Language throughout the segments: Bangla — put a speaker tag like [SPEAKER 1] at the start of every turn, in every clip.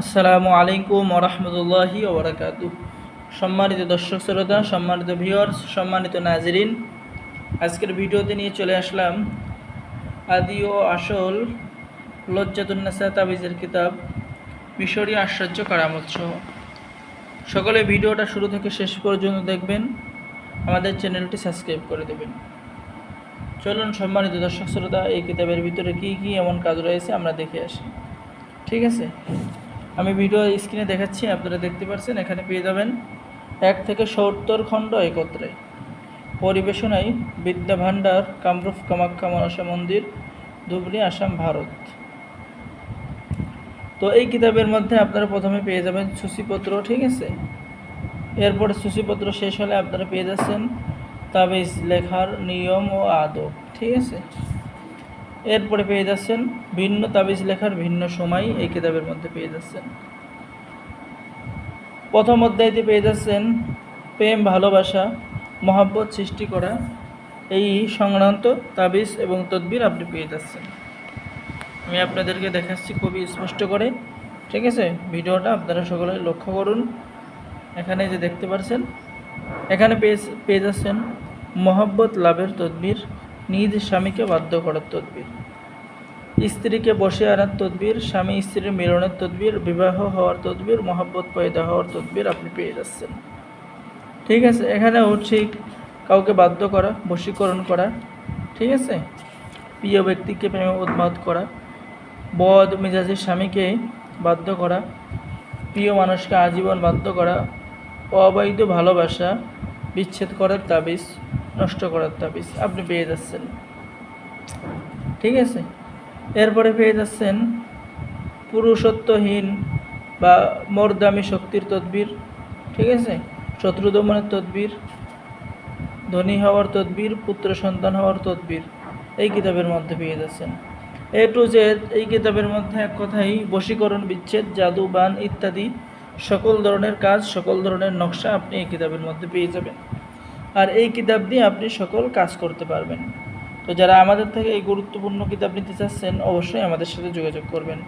[SPEAKER 1] আসসালামু আলাইকুম ওরহমতুল্লাহি ওবরাকাতু। সম্মানিত দর্শক শ্রোতা, সম্মানিত ভিউয়ার্স সম্মানিত নাজরিন, আজকের ভিডিওতে নিয়ে চলে আসলাম আদি ও আসল লজ্জাতুন্নাসা তাবিজের কিতাব, মিশরীয় আশ্চর্য কারামত সহ সকলে ভিডিওটা শুরু থেকে শেষ পর্যন্ত দেখবেন, আমাদের চ্যানেলটি সাবস্ক্রাইব করে দেবেন। চলুন, সম্মানিত দর্শক শ্রোতা, এই কিতাবের ভিতরে কী কী এমন কাজ রয়েছে আমরা দেখে আসি। ঠিক আছে? আমি ভিডিও স্ক্রিনে দেখাচ্ছি, আপনারা দেখতে পাচ্ছেন এখানে পেয়ে যাবেন এক থেকে সত্তর খণ্ড একত্রে। পরিবেশনায় বিদ্যা ভাণ্ডার, কামরূপ কামাখ্যা মনসা মন্দির, ধুবড়ি, আসাম, ভারত। তো এই কিতাবের মধ্যে আপনারা প্রথমে পেয়ে যাবেন সূচিপত্র, ঠিক আছে? এরপরে সূচিপত্র শেষ হলে আপনারা পেয়ে যাচ্ছেন তাবিজ, লেখার নিয়ম ও আদব, ঠিক আছে? এরপরে পেয়ে যাচ্ছেন ভিন্ন তাবিজ লেখার ভিন্ন সময় এই কিতাবের মধ্যে পেয়ে যাচ্ছেন। প্রথম অধ্যায়তে পেয়ে যাচ্ছেন প্রেম, ভালোবাসা, মহাব্বত সৃষ্টি করা। এই সংক্রান্ত তাবিজ এবং তদবির আপনি পেয়ে যাচ্ছেন। আমি আপনাদেরকে দেখাচ্ছি খুবই স্পষ্ট করে, ঠিক আছে? ভিডিওটা আপনারা সকলে লক্ষ্য করুন। এখানে যে দেখতে পারছেন এখানে পেয়ে পেয়ে যাচ্ছেন মহাব্বত লাভের তদবির। নিজ স্বামীকে বাধ্য করার তদবির। স্ত্রীকে বসে আনার তদবির, স্বামী স্ত্রীর মিলনের তদবির, বিবাহ হওয়ার তদবির, মহাব্বত পয়দা হওয়ার তদবির আপনি পেয়ে যাচ্ছেন। ঠিক আছে এখানেও ঠিক কাউকে বাধ্য করা, বশীকরণ করা, ঠিক আছে? প্রিয় ব্যক্তিকে প্রেমে উন্মাদ করা, বদ মেজাজের স্বামীকে বাধ্য করা, প্রিয় মানুষকে আজীবন বাধ্য করা, অবৈধ ভালোবাসা, বিচ্ছেদ করার তাবিজ নষ্ট করার তাবিজ। আপনি পেয়ে যাচ্ছেন। ঠিক আছে? এরপরে পেয়ে যাচ্ছেন পুরুষত্বহীন বা মর্দামি শক্তির তদবির। ঠিক আছে? শত্রু দমনের তদবির, ধনী হওয়ার তদবির, পুত্র সন্তান হওয়ার তদবির। এই কিতাবের মধ্যে পেয়ে যাচ্ছেন। এ টু জেড এই কিতাবের মধ্যে এক কথাই, বশীকরণ, বিচ্ছেদ, জাদু, বান ইত্যাদি সকল ধরনের কাজ, সকল ধরনের নকশা আপনি এই কিতাবের মধ্যে পেয়ে যাবেন। আর এই কিতাব দিয়ে আপনি সকল কাজ করতে পারবেন। তো যারা আমাদের থেকে এই গুরুত্বপূর্ণ কিতাব নিতে চাচ্ছেন, অবশ্যই আমাদের সাথে যোগাযোগ করবেন।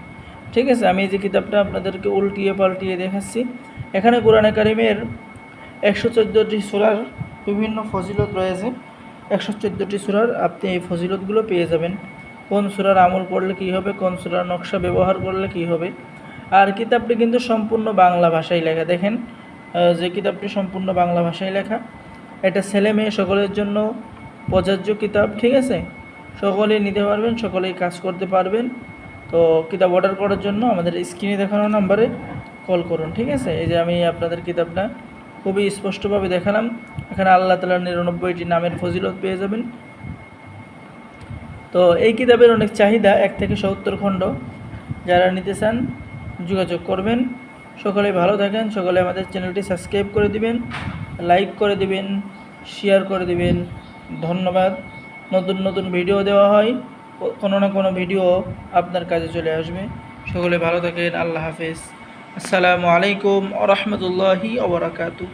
[SPEAKER 1] ঠিক আছে, আমি এই যে কিতাবটা আপনাদেরকে উল্টিয়ে পাল্টিয়ে দেখাচ্ছি। এখানে কোরআনে কারিমের একশো চোদ্দোটি সুরার বিভিন্ন ফজিলত রয়েছে। একশো চোদ্দোটি সুরার আপনি এই ফজিলতগুলো পেয়ে যাবেন। কোন সুরার আমল করলে কী হবে, কোন সুরার নকশা ব্যবহার করলে কী হবে। আর কিতাবটি কিন্তু সম্পূর্ণ বাংলা ভাষায় লেখা। দেখেন যে কিতাবটি সম্পূর্ণ বাংলা ভাষায় লেখা এটা ছেলে মেয়ে সকলের জন্য প্রযোজ্য কিতাব, ঠিক আছে? সকলেই নিতে পারবেন, সকলেই কাজ করতে পারবেন। তো কিতাব অর্ডার করার জন্য আমাদের স্ক্রিনে দেখানো নাম্বারে কল করুন, ঠিক আছে? এই যে আমি আপনাদের কিতাবটা খুবই স্পষ্টভাবে দেখালাম। এখানে আল্লাহ তালার নিরানব্বইটি নামের ফজিলত পেয়ে যাবেন। তো এই কিতাবের অনেক চাহিদা, এক থেকে সত্তর খণ্ড। যারা নিতে চান, যোগাযোগ করবেন। সকলে ভালো থাকেন, সকলে আমাদের চ্যানেলটি সাবস্ক্রাইব করে দিবেন। লাইক করে দিবেন শেয়ার করে দিবেন। ধন্যবাদ। নতুন নতুন ভিডিও দেওয়া হয় কোনো না কোনো ভিডিও আপনার কাজে চলে আসবে। সকলে ভালো থাকেন, আল্লাহ হাফেজ। আসসালামু আলাইকুম আ রহমতুল্লাহি ওবরাকাতু